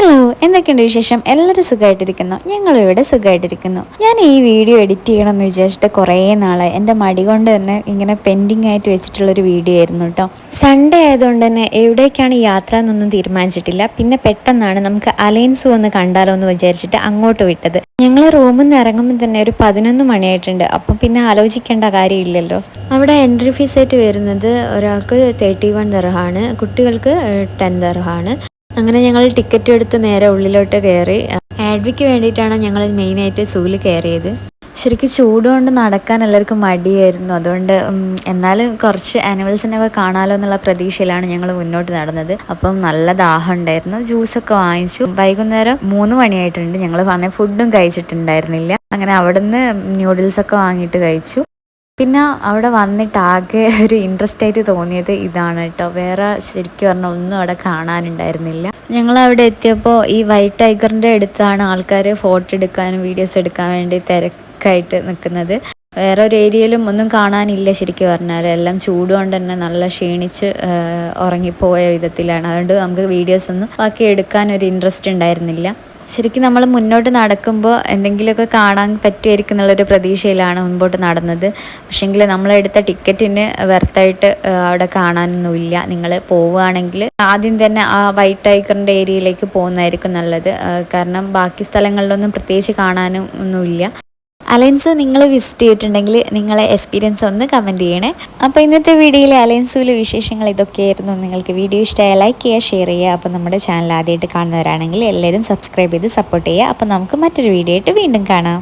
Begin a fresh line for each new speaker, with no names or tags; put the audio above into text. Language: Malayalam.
ഹലോ എന്തൊക്കെയുണ്ട് വിശേഷം? എല്ലാവരും സുഖമായിട്ടിരിക്കുന്നു ഞങ്ങളും ഇവിടെ സുഖമായിട്ടിരിക്കുന്നു ഞാൻ ഈ വീഡിയോ എഡിറ്റ് ചെയ്യണമെന്ന് വിചാരിച്ചിട്ട് കുറേ നാളെ എന്റെ മടി കൊണ്ട് തന്നെ ഇങ്ങനെ പെൻഡിങ് ആയിട്ട് വെച്ചിട്ടുള്ളൊരു വീഡിയോ ആയിരുന്നു കേട്ടോ സൺഡേ ആയതുകൊണ്ട് തന്നെ എവിടേക്കാണ് യാത്ര എന്നൊന്നും തീരുമാനിച്ചിട്ടില്ല. പിന്നെ പെട്ടെന്നാണ് നമുക്ക് അലയൻസ് വന്ന് കണ്ടാലോ എന്ന് വിചാരിച്ചിട്ട് അങ്ങോട്ട് വിട്ടത്. ഞങ്ങൾ റൂമിൽ നിന്ന് ഇറങ്ങുമ്പോൾ തന്നെ ഒരു പതിനൊന്ന് മണിയായിട്ടുണ്ട്. അപ്പം പിന്നെ ആലോചിക്കേണ്ട കാര്യമില്ലല്ലോ. അവിടെ എൻട്രി ഫീസ് ആയിട്ട് വരുന്നത് ഒരാൾക്ക് തേർട്ടി വൺ ദർഹാണ് കുട്ടികൾക്ക് ടെൻ ദർഹാണ് അങ്ങനെ ഞങ്ങൾ ടിക്കറ്റ് എടുത്ത് നേരെ ഉള്ളിലോട്ട് കയറി. ആഡ്വിക്ക് വേണ്ടിയിട്ടാണ് ഞങ്ങൾ മെയിനായിട്ട് സൂൽ കയറിയത്. ശരിക്കും ചൂടുകൊണ്ട് നടക്കാൻ എല്ലാവർക്കും മടിയായിരുന്നു. അതുകൊണ്ട് എന്നാലും കുറച്ച് ആനിമൽസിനൊക്കെ കാണാലോ എന്നുള്ള പ്രതീക്ഷയിലാണ് ഞങ്ങൾ മുന്നോട്ട് നടന്നത്. അപ്പം നല്ല ദാഹം ഉണ്ടായിരുന്നു. ജ്യൂസൊക്കെ വാങ്ങിച്ചു. വൈകുന്നേരം മൂന്ന് മണിയായിട്ടുണ്ട്. ഞങ്ങൾ പറഞ്ഞ ഫുഡും കഴിച്ചിട്ടുണ്ടായിരുന്നില്ല. അങ്ങനെ അവിടുന്ന് ന്യൂഡിൽസൊക്കെ വാങ്ങിയിട്ട് കഴിച്ചു. പിന്നെ അവിടെ വന്നിട്ട് ആകെ ഒരു ഇൻട്രസ്റ്റ് ആയിട്ട് തോന്നിയത് ഇതാണ് കേട്ടോ വേറെ ശരിക്കും പറഞ്ഞാൽ ഒന്നും അവിടെ കാണാനുണ്ടായിരുന്നില്ല. ഞങ്ങൾ അവിടെ എത്തിയപ്പോൾ ഈ വൈറ്റ് ടൈഗറിന്റെ അടുത്താണ് ആൾക്കാർ ഫോട്ടോ എടുക്കാനും വീഡിയോസ് എടുക്കാൻ വേണ്ടി തിരക്കായിട്ട് നിൽക്കുന്നത് വേറെ ഒരു ഏരിയയിലും ഒന്നും കാണാനില്ല ശരിക്കും പറഞ്ഞാൽ എല്ലാം ചൂട് കൊണ്ട് തന്നെ നല്ല ക്ഷീണിച്ച് ഉറങ്ങിപ്പോയ വിധത്തിലാണ്. അതുകൊണ്ട് നമുക്ക് വീഡിയോസ് ഒന്നും ബാക്കി എടുക്കാൻ ഒരു ഇൻട്രസ്റ്റ് ഉണ്ടായിരുന്നില്ല. ശരിക്കും നമ്മൾ മുന്നോട്ട് നടക്കുമ്പോൾ എന്തെങ്കിലുമൊക്കെ കാണാൻ പറ്റുമായിരിക്കും എന്നുള്ളൊരു പ്രതീക്ഷയിലാണ് മുൻപോട്ട് നടന്നത്. പക്ഷേങ്കിൽ നമ്മളെടുത്ത ടിക്കറ്റിന് വെർത്തായിട്ട് അവിടെ കാണാനൊന്നുമില്ല. നിങ്ങൾ പോവുകയാണെങ്കിൽ ആദ്യം തന്നെ ആ വൈറ്റ് ടൈഗറിന്റെ ഏരിയയിലേക്ക് പോകുന്നതായിരിക്കും നല്ലത്. കാരണം ബാക്കി സ്ഥലങ്ങളിലൊന്നും പ്രത്യേകിച്ച് കാണാനും ഒന്നുമില്ല അലയൻസ് നിങ്ങൾ വിസിറ്റ് ചെയ്തിട്ടുണ്ടെങ്കിൽ നിങ്ങളെ എക്സ്പീരിയൻസ് ഒന്ന് കമന്റ് ചെയ്യണേ. അപ്പോൾ ഇന്നത്തെ വീഡിയോയിലെ അലയൻസിലെ വിശേഷങ്ങൾ ഇതൊക്കെയായിരുന്നു. നിങ്ങൾക്ക് വീഡിയോ ഇഷ്ടമായ ലൈക്ക് ചെയ്യുക ഷെയർ ചെയ്യുക. അപ്പോൾ നമ്മുടെ ചാനൽ ആദ്യമായിട്ട് കാണുന്നവരാണെങ്കിൽ എല്ലാവരും സബ്സ്ക്രൈബ് ചെയ്ത് സപ്പോർട്ട് ചെയ്യുക. അപ്പോൾ നമുക്ക് മറ്റൊരു വീഡിയോ ആയിട്ട് വീണ്ടും കാണാം.